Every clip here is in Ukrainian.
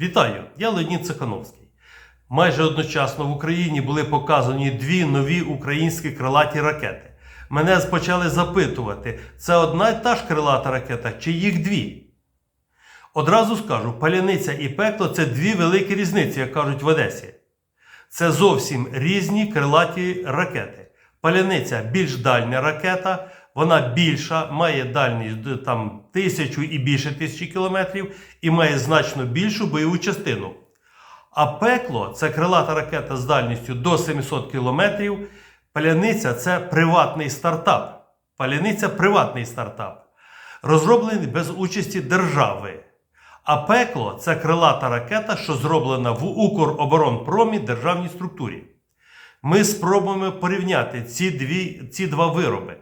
Вітаю! Я Леонід Цехановський. Майже одночасно в Україні були показані дві нові українські крилаті ракети. Мене почали запитувати, це одна й та ж крилата ракета, чи їх дві? Одразу скажу, паляниця і пекло це дві великі різниці, як кажуть в Одесі. Це зовсім різні крилаті ракети. Паляниця більш дальня ракета, вона більша, має дальність там тисячу і більше тисячі кілометрів і має значно більшу бойову частину. А пекло це крилата ракета з дальністю до 700 кілометрів. Паляниця це приватний стартап. Паляниця приватний стартап, розроблений без участі держави. А пекло це крилата ракета, що зроблена в Укроборонпромі державній структурі. Ми спробуємо порівняти ці, дві, ці два вироби.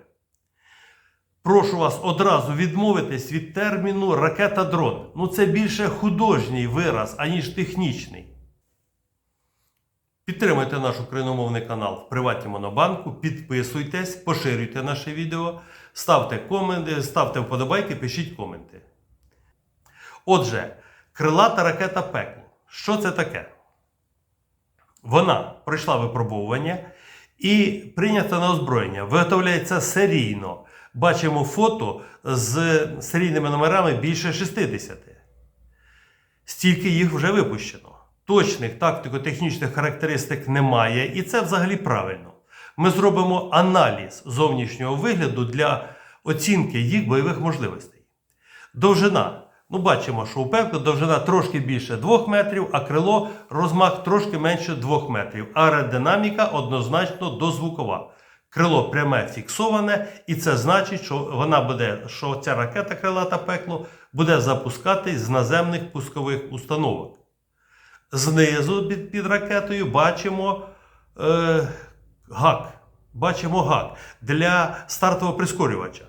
Прошу вас одразу відмовитись від терміну ракета-дрон. Ну це більше художній вираз, аніж технічний. Підтримуйте наш україномовний канал в приватній монобанку, підписуйтесь, поширюйте наше відео, ставте коменти, ставте вподобайки, пишіть коменти. Отже, крилата ракета пекло. Що це таке? Вона пройшла випробовування і прийнята на озброєння. Виготовляється серійно. Бачимо фото з серійними номерами більше 60. Стільки їх вже випущено. Точних тактико-технічних характеристик немає, і це взагалі правильно. Ми зробимо аналіз зовнішнього вигляду для оцінки їх бойових можливостей. Довжина. Ну, бачимо, що у пекло довжина трошки більше 2 метрів, а крило розмах трошки менше 2 метрів. Аеродинаміка однозначно дозвукова. Крило пряме фіксоване, і це значить, що вона буде, що ця ракета крилата пекло буде запускатись з наземних пускових установок. Знизу під, під ракетою бачимо е, гак. Бачимо гак для стартового прискорювача.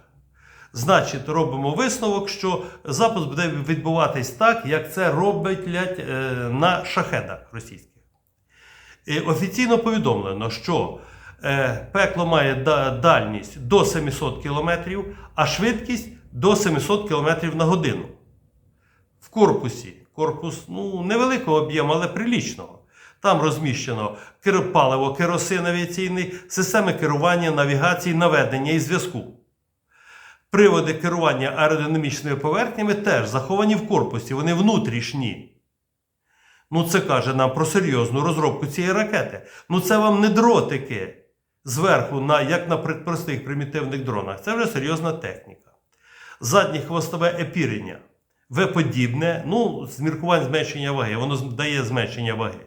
Значить, робимо висновок, що запуск буде відбуватись так, як це роблять е, на шахедах російських. І офіційно повідомлено, що пекло має дальність до 700 км, а швидкість до 700 км на годину. В корпусі. Корпус ну, невеликого об'єму, але прилічного. Там розміщено паливо, керосин авіаційний, системи керування, навігації, наведення і зв'язку. Приводи керування аеродинамічними поверхнями теж заховані в корпусі, вони внутрішні. Ну, це каже нам про серйозну розробку цієї ракети. Ну, це вам не дротики зверху, на, як на простих примітивних дронах. Це вже серйозна техніка. Заднє хвостове епірення. В-подібне, ну, з міркувань зменшення ваги, воно дає зменшення ваги.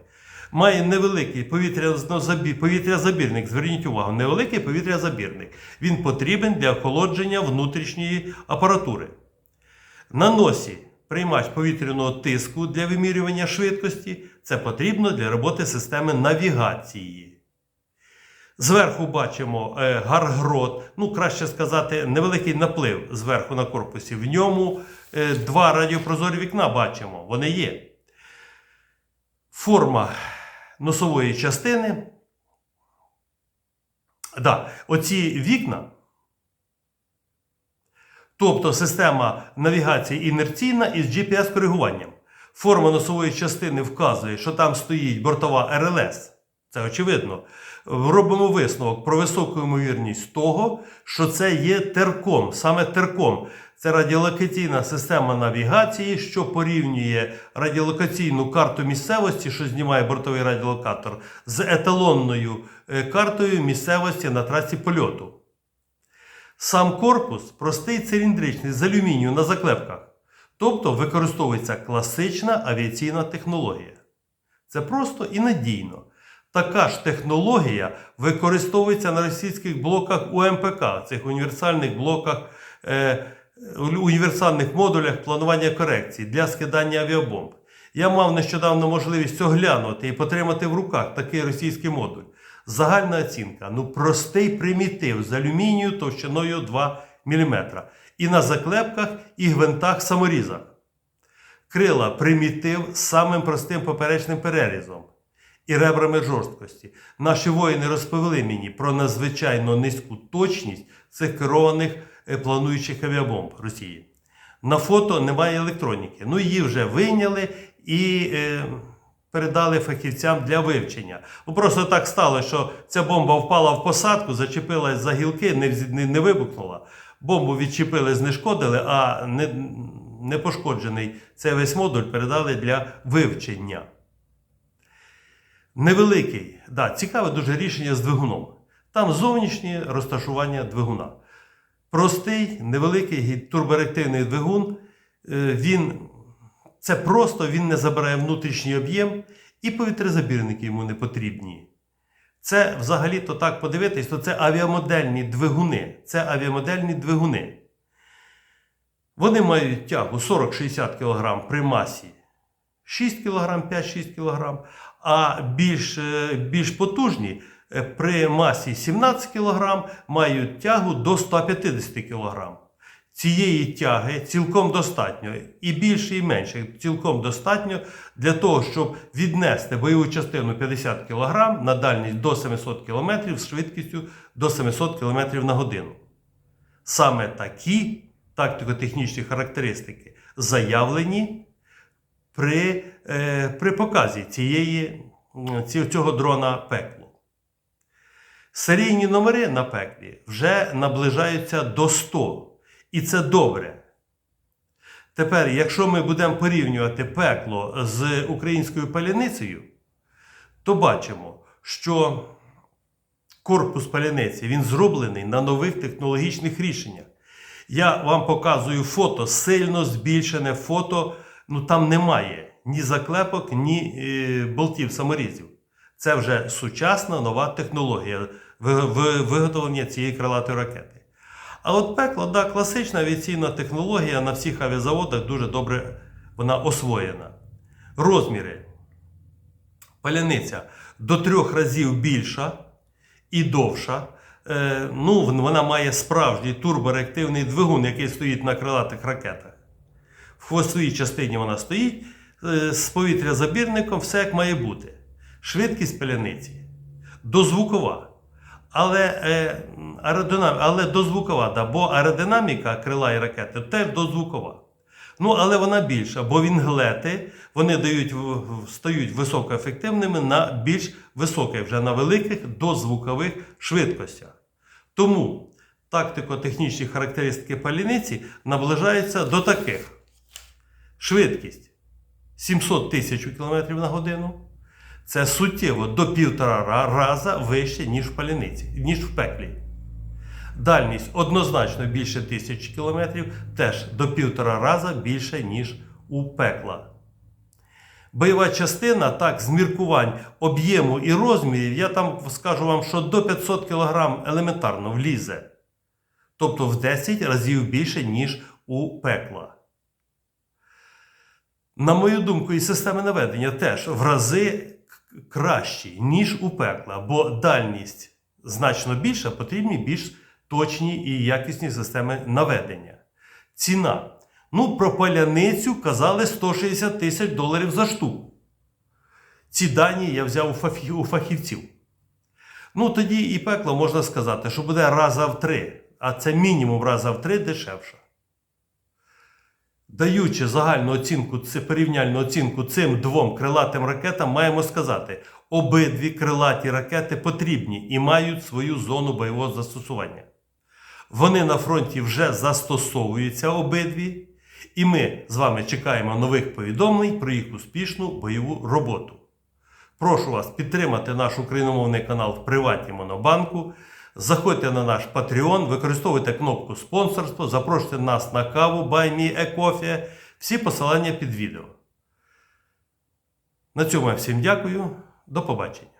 Має невеликий повітрязабі- повітрязабірник. Зверніть увагу, невеликий повітрязабірник. Він потрібен для охолодження внутрішньої апаратури. На носі приймач повітряного тиску для вимірювання швидкості. Це потрібно для роботи системи навігації. Зверху бачимо е, гаргрот, ну краще сказати, невеликий наплив зверху на корпусі. В ньому е, два радіопрозорі вікна бачимо, вони є. Форма носової частини. Да, оці вікна. Тобто система навігації інерційна із GPS-коригуванням. Форма носової частини вказує, що там стоїть бортова РЛС. Це очевидно. Робимо висновок про високу ймовірність того, що це є терком, саме терком. Це радіолокаційна система навігації, що порівнює радіолокаційну карту місцевості, що знімає бортовий радіолокатор, з еталонною е, картою місцевості на трасі польоту. Сам корпус простий циліндричний з алюмінію на заклепках. Тобто використовується класична авіаційна технологія. Це просто і надійно. Така ж технологія використовується на російських блоках УМПК, цих універсальних блоках, е, універсальних модулях планування корекцій для скидання авіабомб. Я мав нещодавно можливість оглянути і потримати в руках такий російський модуль. Загальна оцінка ну простий примітив з алюмінію товщиною 2 мм. І на заклепках, і гвинтах саморізах. Крила примітив з самим простим поперечним перерізом і ребрами жорсткості. Наші воїни розповіли мені про надзвичайно низьку точність цих керованих е, плануючих авіабомб Росії. На фото немає електроніки. Ну її вже вийняли і е, передали фахівцям для вивчення. Ну, просто так стало, що ця бомба впала в посадку, зачепилась за гілки, не, не, не вибухнула. Бомбу відчепили, знешкодили, а не, не пошкоджений цей весь модуль передали для вивчення. Невеликий, да, цікаве дуже рішення з двигуном. Там зовнішнє розташування двигуна. Простий, невеликий турбореактивний двигун. е, Він це просто він не забирає внутрішній об'єм, і повітрязабірники йому не потрібні. Це взагалі-то так подивитись, то це авіамодельні двигуни. Це авіамодельні двигуни. Вони мають тягу 40-60 кг при масі 6 кг, 5-6 кг, а більш, е, більш потужні е, при масі 17 кг мають тягу до 150 кг. Цієї тяги цілком достатньо, і більше, і менше, цілком достатньо для того, щоб віднести бойову частину 50 кг на дальність до 700 км з швидкістю до 700 км на годину. Саме такі тактико-технічні характеристики заявлені при, е, при показі цієї, цього дрона пекло. Серійні номери на пеклі вже наближаються до 100. І це добре. Тепер, якщо ми будемо порівнювати пекло з українською паляницею, то бачимо, що корпус паляниці він зроблений на нових технологічних рішеннях. Я вам показую фото, сильно збільшене фото. Ну там немає ні заклепок, ні е, болтів саморізів. Це вже сучасна нова технологія ви- ви- виготовлення цієї крилатої ракети. А от пекло, да, класична авіаційна технологія на всіх авіазаводах дуже добре вона освоєна. Розміри. Паляниця до трьох разів більша і довша. Е, ну, вона має справжній турбореактивний двигун, який стоїть на крилатих ракетах. В хвостовій частині вона стоїть е, з повітрязабірником, все як має бути. Швидкість паляниці дозвукова. Але, е, аеродинам... але дозвукова, да, бо аеродинаміка крила і ракети теж дозвукова. Ну, але вона більша, бо вінглети вони дають, стають високоефективними на більш високих, вже на великих дозвукових швидкостях. Тому тактико-технічні характеристики паляниці наближаються до таких: швидкість 700 тисяч км на годину. Це суттєво до півтора ра- раза вище, ніж в паляниці, ніж в пеклі. Дальність однозначно більше тисячі кілометрів, теж до півтора раза більше, ніж у пекла. Бойова частина, так, з міркувань об'єму і розмірів, я там скажу вам, що до 500 кг елементарно влізе. Тобто в 10 разів більше, ніж у пекла. На мою думку, і системи наведення теж в рази кращі, ніж у пекла, бо дальність значно більша, потрібні більш точні і якісні системи наведення. Ціна. Ну, про паляницю казали 160 тисяч доларів за штуку. Ці дані я взяв у фахівців. Ну, тоді і пекло можна сказати, що буде раза в три, а це мінімум раза в три дешевше. Даючи загальну оцінку, порівняльну оцінку цим двом крилатим ракетам, маємо сказати, обидві крилаті ракети потрібні і мають свою зону бойового застосування. Вони на фронті вже застосовуються обидві, і ми з вами чекаємо нових повідомлень про їх успішну бойову роботу. Прошу вас підтримати наш україномовний канал в приватній монобанку. Заходьте на наш Patreon, використовуйте кнопку спонсорство, запрошуйте нас на каву Buy Me a Coffee. Всі посилання під відео. На цьому я всім дякую. До побачення.